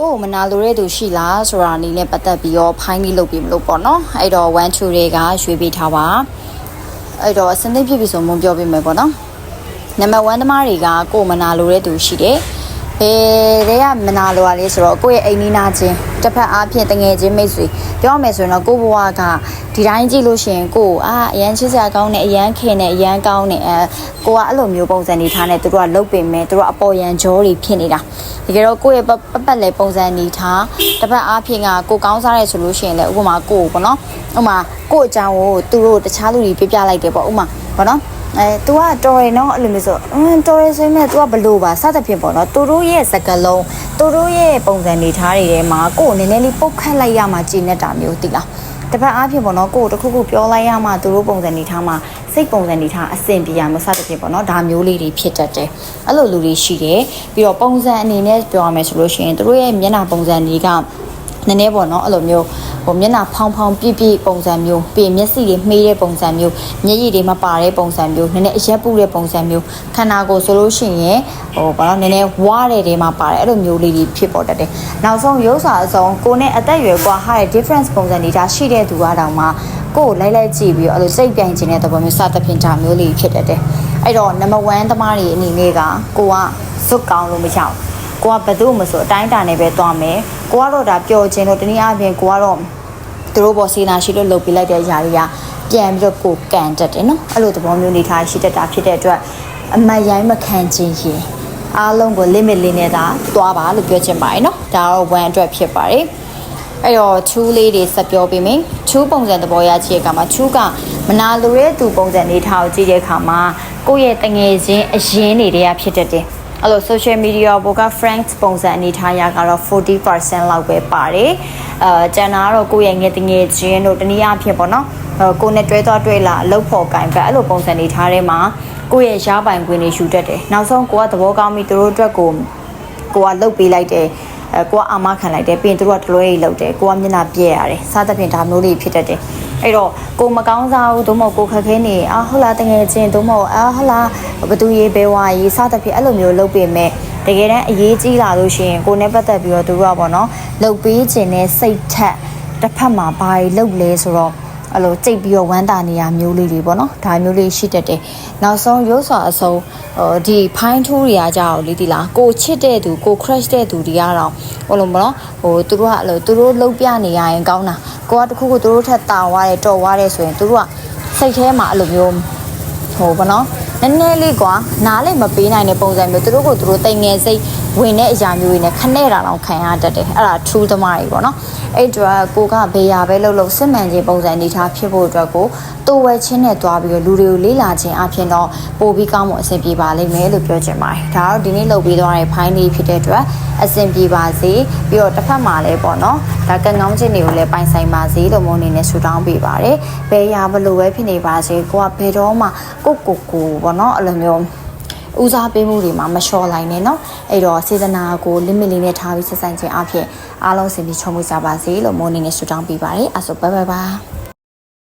ကိုယ်မနာလိုတဲ့သူရှိလားဆိုတာအနေနဲ့ပတ်သက်ပြီးတော့ဖိုင်းလေးလုပ်ပြီးမလို့ပေါ့နော်အဲ့တော့1 2တွေကရွေးပေးထားပါအဲ့တော့အစနစ်ဖြစ်ပြီဆိုမုံပြောပေးမယ်ပေါ့နော်နံပါတ်1သမားတွေကကိုယ်မနာလိုတဲ့သူရှိတယ် ဘယ်တဲ့ကမနာလိုရလဲဆိုတော့ကိုယ့်ရဲ့အိမ်နီးနားချင်းတစ်ဖက်အားဖြင့်တငယ်ချင်းမိတ်ဆွေပြောရမယ်ဆိုရင်တော့ကိုယ့်ဘဝကဒီတိုင်းကြည့်လို့ရှိရင်ကိုယ်အာအရန်ချစ်စရာကောင်းတယ်အရန်ခင်တယ်အရန်ကောင်းတယ်အဲကိုကအဲ့လိုမျိုးပုံစံနေထားနေသူတို့ကလုတ်ပင်မဲ့သူတို့ကအပေါ်ရန်ကြောတွေဖြစ်နေတာတကယ်တော့ကိုယ့်ရဲ့ပတ်ပတ်လဲပုံစံနေထားတစ်ဖက်အားဖြင့်ကကိုကောင်းစားရဲဆိုလို့ရှိရင်လည်းဥပမာကိုပေါ့နော်ဥပမာကိုအကြောင်းကိုသူတို့တခြားလူတွေပြပြလိုက်တယ်ပေါ့ဥပမာပေါ့နော် အဲ तू ကတော်ရယ်နော်အဲ့လိုမျိုးဆိုအင်းတော်ရယ်ဆိုရင် तू ကဘလို့ပါစသဖြင့်ပေါ့နော်သူတို့ရဲ့စကလုံးသူတို့ရဲ့ပုံစံနေထားတွေထဲမှာကိုယ်နည်းနည်းလေးပုတ်ခတ်လိုက်ရမှကြည်နေတာမျိုးတိလားတစ်ပတ်အားဖြင့်ပေါ့နော်ကိုယ်တခုခုပြောလိုက်ရမှသူတို့ပုံစံနေထားမှစိတ်ပုံစံနေထားအဆင်ပြေရမစသဖြင့်ပေါ့နော်ဒါမျိုးလေးတွေဖြစ်တတ်တယ်အဲ့လိုလူတွေရှိတယ်ပြီးတော့ပုံစံအနေနဲ့ပြောရမယ်ဆိုလို့ရှိရင်သူတို့ရဲ့မျက်နှာပုံစံတွေကနည်းနည်းပေါ့နော်အဲ့လိုမျိုး ဟိုမျက်နှာဖောင်းဖောင်းပြည့်ပြည့်ပုံစံမျိုးပြီးမျက်စိတွေမှေးတဲ့ပုံစံမျိုးမျက်ရည်တွေမပါတဲ့ပုံစံမျိုးနည်းနည်းအရက်ပူတဲ့ပုံစံမျိုးခန္ဓာကိုယ်ဆိုလို့ရှိရင်ဟိုဘာလို့နည်းနည်းဝါတဲ့တွေမှာပါတယ်အဲ့လိုမျိုးလေးတွေဖြစ်ပေါ်တတ်တယ်နောက်ဆုံးရုပ်စာအစုံကိုနဲ့အသက်အရွယ်ကွာဟာတဲ့ difference ပုံစံတွေဒါရှိတဲ့သူကတော့မှကိုယ်လိုက်လိုက်ကြည့်ပြီးတော့အဲ့လိုစိတ်ပြိုင်ခြင်းတဲ့သဘောမျိုးစသဖြင့်ဒါမျိုးလေးဖြစ်တတ်တယ်အဲ့တော့ number 1သမားတွေအနေနဲ့ကကိုကဇွတ်ကောင်းလို့မရအောင်ကိုကဘယ်သူမှမဆိုအတိုင်းတာနဲ့ပဲသွားမယ်ကိုကတော့ဒါပျော်ခြင်းလို့တနည်းအားဖြင့်ကိုကတော့ သူတို့ပေါ်စေနာရှိလို့လုပ်ပြလိုက်တဲ့ຢာတွေကပြန်ပြီးတော့ကိုကန်တတ်တယ်နော်အဲ့လိုသဘောမျိုးနေထားရှိတတ်တာဖြစ်တဲ့အတွက်အမတ်ရိုင်းမခံခြင်းရင်အားလုံးကို limit လေးနဲ့သာသွားပါလို့ပြောချင်ပါတယ်နော်ဒါတော့1အတွက်ဖြစ်ပါတယ်အဲ့တော့2လေးတွေဆက်ပြောပေးမယ်2ပုံစံသဘောရကြည့်ရကမှာ2ကမနာလိုတဲ့သူပုံစံနေထားကိုကြည့်တဲ့အခါမှာကိုယ့်ရဲ့တငယ်ချင်းအရင်တွေကဖြစ်တတ်တယ် အဲ့လို social media ဘောက friends ပုံစံအနေထားရကတော့40%လောက်ပဲပါတယ်အဲကျန်တာကတော့ကိုယ့်ရဲ့ငယ်တငယ်ချင်းတို့တနည်းအားဖြင့်ပေါ့နော်အဲကိုယ်နဲ့တွဲသွားတွဲလာအလုပ်ဖို့ကင်ပဲအဲ့လိုပုံစံနေထားထဲမှာကိုယ့်ရဲ့ရှားပိုင်ခွင့်တွေယူတတ်တယ်နောက်ဆုံးကိုကသဘောကောင်းပြီးသူတို့အတွက်ကိုကိုကလုတ်ပေးလိုက်တယ်အဲကိုကအာမခံလိုက်တယ်ပြီးရင်သူတို့ကတလွဲကြီးလုတ်တယ်ကိုကမျက်နှာပြဲရတယ်စသဖြင့်ဒါမျိုးလေးဖြစ်တတ်တယ် အဲ့တော့ကိုမကောင်းစားဘူးသို့မဟုတ်ကိုခက်ခဲနေအာဟုတ်လားတငယ်ချင်းသို့မဟုတ်အာဟုတ်လားဘသူရေးဘဲဝါရေးစသဖြင့်အဲ့လိုမျိုးလုပ်ပေးမဲ့တကယ်တမ်းအရေးကြီးလာလို့ရှိရင်ကိုနဲ့ပတ်သက်ပြီးတော့သူတို့ကပေါ့နော်လုတ်ပေးခြင်းနဲ့စိတ်ထက်တစ်ဖက်မှာဘာတွေလုတ်လဲဆိုတော့ အဲ့လိုကြိတ်ပြီးတော့ဝမ်းတာနေရမျိုးလေးတွေပေါ့နော်ဒါမျိုးလေးရှိတတ်တယ်နောက်ဆုံးရုပ်စွာအစုံဟိုဒီဖိုင်းထိုးတွေကကြောက်လေဒီလားကိုချစ်တဲ့သူကို crush တဲ့သူတွေကတော့ဟိုလိုပေါ့နော်ဟိုသူတို့ကအဲ့လိုသူတို့လှုပ်ပြနေရရင်ကောင်းတာကိုကတခုခုသူတို့ထက်တာဝါတယ်တော်ဝါတယ်ဆိုရင်သူတို့ကစိတ်ထဲမှာအဲ့လိုမျိုးဟိုပေါ့နော်နည်းနည်းလေးကွာနားလေးမပေးနိုင်တဲ့ပုံစံမျိုးသူတို့ကိုသူတို့တိမ်ငယ်စိတ် ဝင်တဲ့အရာမျိုးတွေနဲ့ခနဲ့တာတော့ခံရတတ်တယ်အဲ့ဒါ true သမားတွေပေါ့နော်အဲ့အတွက်ကိုကဘေးရပဲလှုပ်လှုပ်စစ်မှန်ခြင်းပုံစံအနေထားဖြစ်ဖို့အတွက်ကိုတူဝဲချင်းနဲ့တွားပြီးတော့လူတွေကိုလေးလာခြင်းအပြင်တော့ပို့ပြီးကောင်းမှုအဆင်ပြေပါလိမ့်မယ်လို့ပြောချင်ပါတယ်ဒါတော့ဒီနေ့လုပ်ပြီးသွားတဲ့ဖိုင်းလေးဖြစ်တဲ့အတွက်အဆင်ပြေပါစေပြီးတော့တစ်ဖက်မှာလည်းပေါ့နော်ဒါကံကောင်းခြင်းတွေကိုလည်းပိုင်ဆိုင်ပါစေလို့မုန်းနေနဲ့ဆူတောင်းပေးပါတယ်ဘယ်ရာဘလို့ပဲဖြစ်နေပါစေကိုကဘယ်တော့မှကိုကိုကိုပေါ့နော်အဲ့လိုမျိုး ဦးစားပေးမှုတွေမှာမလျှော့လိုက်နဲ့เนาะအဲ့တော့စေတနာကို limit လေးနဲ့ထားပြီးဆက်ဆိုင်ခြင်းအဖြစ်အားလုံးစင်ပြီးချုံမှုကြပါစေလို့မိုးနေနဲ့ဆုတောင်းပေးပါတယ်အဲ့ဆိုဘိုင်ဘိုင်ပါ